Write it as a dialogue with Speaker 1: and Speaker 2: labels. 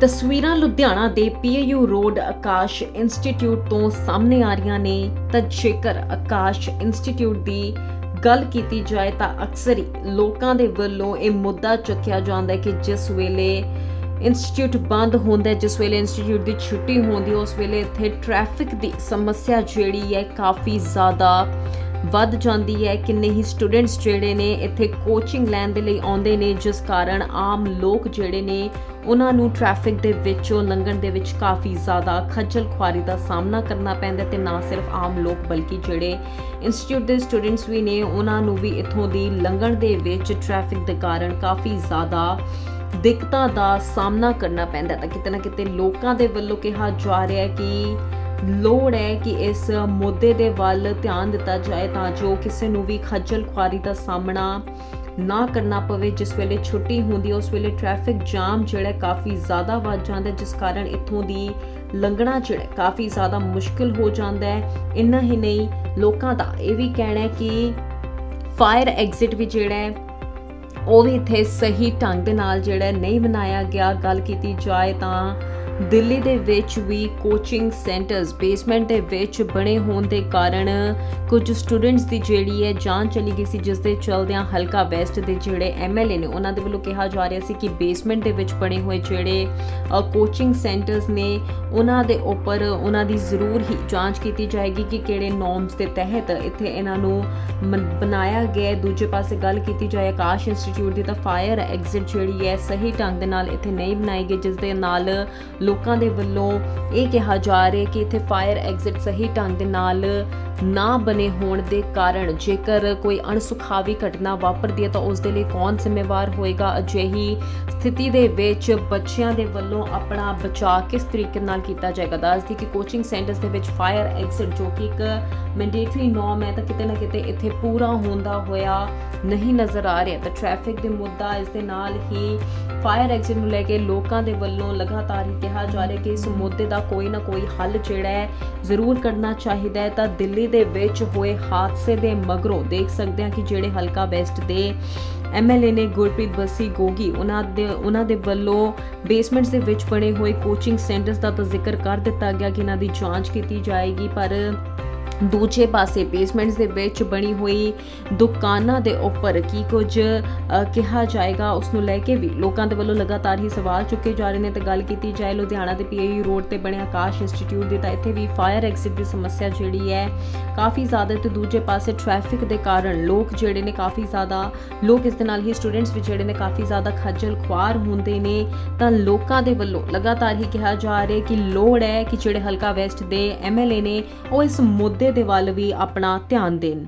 Speaker 1: ਤਸਵੀਰਾਂ ਲੁਧਿਆਣਾ ਦੇ PAU road ਆਕਾਸ਼ institute ਤੋਂ ਸਾਹਮਣੇ ਆ ਰਹੀਆਂ ਨੇ। ਤਾਂ ਜੇਕਰ ਆਕਾਸ਼ ਇੰਸਟੀਚਿਊਟ ਦੀ ਗੱਲ ਕੀਤੀ ਜਾਏ ਤਾਂ ਅਕਸਰ ਹੀ ਲੋਕਾਂ ਦੇ ਵੱਲੋਂ ਇਹ ਮੁੱਦਾ ਚੁੱਕਿਆ ਜਾਂਦਾ ਹੈ ਕਿ ਜਿਸ ਵੇਲੇ ਇੰਸਟੀਚਿਊਟ ਬੰਦ ਹੁੰਦਾ ਜਿਸ ਵੇਲੇ ਇੰਸਟੀਚਿਊਟ ਦੀ ਛੁੱਟੀ ਹੁੰਦੀ ਹੈ, ਉਸ ਵੇਲੇ ਇੱਥੇ ਟ੍ਰੈਫਿਕ ਦੀ ਸਮੱਸਿਆ ਜਿਹੜੀ ਹੈ ਕਾਫੀ ਜ਼ਿਆਦਾ ਵੱਧ ਜਾਂਦੀ ਹੈ। ਕਿੰਨੇ ਹੀ ਸਟੂਡੈਂਟਸ ਜਿਹੜੇ ਨੇ ਇੱਥੇ ਕੋਚਿੰਗ ਲੈਣ ਦੇ ਲਈ ਆਉਂਦੇ ਨੇ, ਜਿਸ ਕਾਰਨ ਆਮ ਲੋਕ ਜਿਹੜੇ ਨੇ, ਉਹਨਾਂ ਨੂੰ ਟ੍ਰੈਫਿਕ ਦੇ ਵਿੱਚੋਂ ਲੰਘਣ ਦੇ ਵਿੱਚ ਕਾਫੀ ਜ਼ਿਆਦਾ ਖੱਜਲ ਖੁਆਰੀ ਦਾ ਸਾਹਮਣਾ ਕਰਨਾ ਪੈਂਦਾ ਤੇ ਨਾ ਸਿਰਫ ਆਮ ਲੋਕ, ਬਲਕਿ ਜਿਹੜੇ ਇੰਸਟੀਚਿਊਟ ਦੇ ਸਟੂਡੈਂਟਸ ਵੀ ਨੇ, ਉਹਨਾਂ ਨੂੰ ਵੀ ਇੱਥੋਂ ਦੀ ਲੰਘਣ ਦੇ ਵਿੱਚ ਟ੍ਰੈਫਿਕ ਦੇ ਕਾਰਨ ਕਾਫੀ ਜ਼ਿਆਦਾ ਦਿੱਕਤਾਂ ਦਾ ਸਾਹਮਣਾ ਕਰਨਾ ਪੈਂਦਾ ਤਾਂ ਕਿਤੇ ਨਾ ਕਿਤੇ ਲੋਕਾਂ ਦੇ ਵੱਲੋਂ ਕਿਹਾ ਜਾ ਰਿਹਾ ਹੈ ਕਿ ਲੋੜ ਹੈ ਕਿ ਇਸ ਮੁੱਦੇ ਦੇ ਵੱਲ ਧਿਆਨ ਦਿੱਤਾ ਜਾਏ ਤਾਂ ਜੋ ਕਿਸੇ ਨੂੰ ਵੀ ਖੱਜਲ ਖੁਆਰੀ ਦਾ ਸਾਹਮਣਾ ਨਾ ਕਰਨਾ ਪਵੇ। ਜਿਸ ਵੇਲੇ ਛੁੱਟੀ ਹੁੰਦੀ, ਉਸ ਵੇਲੇ ਟ੍ਰੈਫਿਕ ਜਾਮ ਜਿਹੜਾ ਕਾਫੀ ਜ਼ਿਆਦਾ ਵੱਧ ਜਾਂਦਾ ਜਿਸ ਕਾਰਨ ਇੱਥੋਂ ਦੀ ਲੰਘਣਾ ਜਿਹੜਾ ਕਾਫੀ ਜ਼ਿਆਦਾ ਮੁਸ਼ਕਲ ਹੋ ਜਾਂਦਾ ਹੈ। ਇੰਨਾ ਹੀ ਨਹੀਂ, ਲੋਕਾਂ ਦਾ ਇਹ ਵੀ ਕਹਿਣਾ ਹੈ ਕਿ ਫਾਇਰ ਐਗਜ਼ਿਟ ਵੀ ਜਿਹੜਾ ਹੈ, ਉਹ ਵੀ ਇੱਥੇ ਸਹੀ ਢੰਗ ਦੇ ਨਾਲ ਜਿਹੜਾ ਨਹੀਂ ਬਣਾਇਆ ਗਿਆ। ਗੱਲ ਕੀਤੀ ਜਾਏ ਤਾਂ ਦਿੱਲੀ ਦੇ ਵਿੱਚ ਵੀ ਕੋਚਿੰਗ ਸੈਂਟਰਸ ਬੇਸਮੈਂਟ ਦੇ ਵਿੱਚ ਬਣੇ ਹੋਣ ਦੇ ਕਾਰਨ ਕੁਝ ਸਟੂਡੈਂਟਸ ਦੀ ਜਿਹੜੀ ਹੈ ਜਾਨ ਚਲੀ ਗਈ ਸੀ ਜਿਸ ਦੇ ਚਲਦਿਆਂ ਹਲਕਾ ਵੈਸਟ ਦੇ ਜਿਹੜੇ ਐਮਐਲਏ ਨੇ, ਉਹਨਾਂ ਦੇ ਵੱਲੋਂ ਕਿਹਾ ਜਾ ਰਿਹਾ ਸੀ ਕਿ ਬੇਸਮੈਂਟ ਦੇ ਵਿੱਚ ਬਣੇ ਹੋਏ ਜਿਹੜੇ ਕੋਚਿੰਗ ਸੈਂਟਰਸ ਨੇ, ਉਹਨਾਂ ਦੇ ਉੱਪਰ ਉਹਨਾਂ ਦੀ ਜ਼ਰੂਰ ਹੀ ਜਾਂਚ ਕੀਤੀ ਜਾਏਗੀ ਕਿ ਕਿਹੜੇ ਨੋਰਮਸ ਦੇ ਤਹਿਤ ਇੱਥੇ ਇਹਨਾਂ ਨੂੰ ਬਣਾਇਆ ਗਿਆ। ਦੂਜੇ ਪਾਸੇ ਗੱਲ ਕੀਤੀ ਜਾਏ ਆਕਾਸ਼ ਇੰਸਟੀਚਿਊਟ ਦੀ, ਤਾਂ ਫਾਇਰ ਐਗਜ਼ਿਟ ਜਿਹੜੀ ਹੈ, ਸਹੀ ਢੰਗ ਦੇ ਨਾਲ ਇੱਥੇ ਨਹੀਂ ਬਣਾਈ ਗਈ ਜਿਸ ਦੇ ਨਾਲ ਲੋਕਾਂ ਦੇ ਵੱਲੋਂ ਇਹ ਕਿਹਾ ਜਾ ਰਿਹਾ ਕਿ ਇੱਥੇ ਫਾਇਰ ਐਗਜ਼ਿਟ ਸਹੀ ਢੰਗ ਦੇ ਨਾਲ ਨਾ ਬਣੇ ਹੋਣ ਦੇ ਕਾਰਨ ਜੇਕਰ ਕੋਈ ਅਣਸੁਖਾਵੀ ਘਟਨਾ ਵਾਪਰਦੀ ਹੈ ਤਾਂ ਉਸ ਦੇ ਲਈ ਕੌਣ ਜ਼ਿੰਮੇਵਾਰ ਹੋਏਗਾ? ਅਜਿਹੀ ਸਥਿਤੀ ਦੇ ਵਿੱਚ ਬੱਚਿਆਂ ਦੇ ਵੱਲੋਂ ਆਪਣਾ ਬਚਾਅ ਕਿਸ ਤਰੀਕੇ ਨਾਲ ਕੀਤਾ ਜਾਏਗਾ? ਦੱਸਦੀ ਕਿ ਕੋਚਿੰਗ ਸੈਂਟਰਸ ਦੇ ਵਿੱਚ ਫਾਇਰ ਐਗਜ਼ਿਟ ਜੋ ਕਿ ਇੱਕ ਮੈਂਡੇਟਰੀ ਨੋਰਮ ਹੈ ਤਾਂ ਕਿਤੇ ਨਾ ਕਿਤੇ ਇੱਥੇ ਪੂਰਾ ਹੁੰਦਾ ਹੋਇਆ ਨਹੀਂ ਨਜ਼ਰ ਆ ਰਿਹਾ। ਤਾਂ ਟ੍ਰੈਫਿਕ ਦੇ ਮੁੱਦਾ ਇਸ ਦੇ ਨਾਲ ਹੀ ਫਾਇਰ ਐਗਜ਼ਿਟ ਨੂੰ ਲੈ ਕੇ ਲੋਕਾਂ ਦੇ ਵੱਲੋਂ ਲਗਾਤਾਰ ਹੀ ਕਿਹਾ ਜਾ ਰਿਹਾ ਕਿ ਇਸ ਮੁੱਦੇ ਦਾ ਕੋਈ ਨਾ ਕੋਈ ਹੱਲ ਜਿਹੜਾ ਹੈ ਜ਼ਰੂਰ ਕਰਨਾ ਚਾਹੀਦਾ ਹੈ। ਤਾਂ ਦਿੱਲੀ ਦੇ ਵਿੱਚ ਹੋਏ ਹਾਦਸੇ ਦੇ ਮਗਰੋਂ ਦੇਖ ਸਕਦੇ ਹਾਂ ਕਿ ਜਿਹੜੇ ਹਲਕਾ ਵੈਸਟ ਦੇ ਐਮਐਲਏ ਨੇ ਗੁਰਪ੍ਰੀਤ ਬੱਸੀ ਗੋਗੀ, ਉਹਨਾਂ ਦੇ ਉਹਨਾਂ ਦੇ ਵੱਲੋਂ ਬੇਸਮੈਂਟਸ ਦੇ ਵਿੱਚ ਬਣੇ ਹੋਏ ਕੋਚਿੰਗ ਸੈਂਟਰਸ ਦਾ ਤਾਂ ਜ਼ਿਕਰ ਕਰ ਦਿੱਤਾ ਗਿਆ ਕਿ ਇਹਨਾਂ ਦੀ ਜਾਂਚ ਕੀਤੀ ਜਾਏਗੀ, ਪਰ ਦੂਜੇ ਪਾਸੇ ਬੇਸਮੈਂਟਸ ਦੇ ਵਿੱਚ ਬਣੀ ਹੋਈ ਦੁਕਾਨਾਂ ਦੇ ਉੱਪਰ ਕੀ ਕੁਝ ਕਿਹਾ ਜਾਏਗਾ ਉਸ ਨੂੰ ਲੈ ਕੇ ਵੀ ਲੋਕਾਂ ਦੇ ਵੱਲੋਂ ਲਗਾਤਾਰ ਹੀ ਸਵਾਲ ਚੁੱਕੇ ਜਾ ਰਹੇ ਨੇ ਤੇ ਗੱਲ ਕੀਤੀ ਜਾਏ ਲੁਧਿਆਣਾ ਦੇ ਪੀਏਯੂ ਰੋਡ ਤੇ ਬਣੇ ਆਕਾਸ਼ ਇੰਸਟੀਚਿਊਟ ਦੀ ਤਾਂ ਇੱਥੇ ਵੀ ਫਾਇਰ ਐਗਜ਼ਿਟ ਦੀ ਸਮੱਸਿਆ ਜਿਹੜੀ ਹੈ, ਕਾਫੀ ਜ਼ਿਆਦਾ ਤੇ ਦੂਜੇ ਪਾਸੇ ਟ੍ਰੈਫਿਕ ਦੇ ਕਾਰਨ ਲੋਕ ਜਿਹੜੇ ਨੇ ਕਾਫੀ ਜ਼ਿਆਦਾ, ਲੋਕ ਇਸ ਦੇ ਨਾਲ ਹੀ ਸਟੂਡੈਂਟਸ ਵੀ ਜਿਹੜੇ ਨੇ ਕਾਫੀ ਜ਼ਿਆਦਾ ਖੱਜਲ ਖੁਆਰ ਹੁੰਦੇ ਨੇ, ਤਾਂ ਲੋਕਾਂ ਦੇ ਵੱਲੋਂ ਲਗਾਤਾਰ ਹੀ ਕਿਹਾ ਜਾ ਰਿਹਾ ਕਿ ਲੋੜ ਹੈ ਕਿ ਜਿਹੜੇ ਹਲਕਾ ਵੈਸਟ ਦੇ ਐਮਐਲਏ ਨੇ ਉਹ ਇਸ ਮੁੱਦੇ ਦੇ ਵੱਲ ਵੀ ਆਪਣਾ ਧਿਆਨ ਦੇਣ।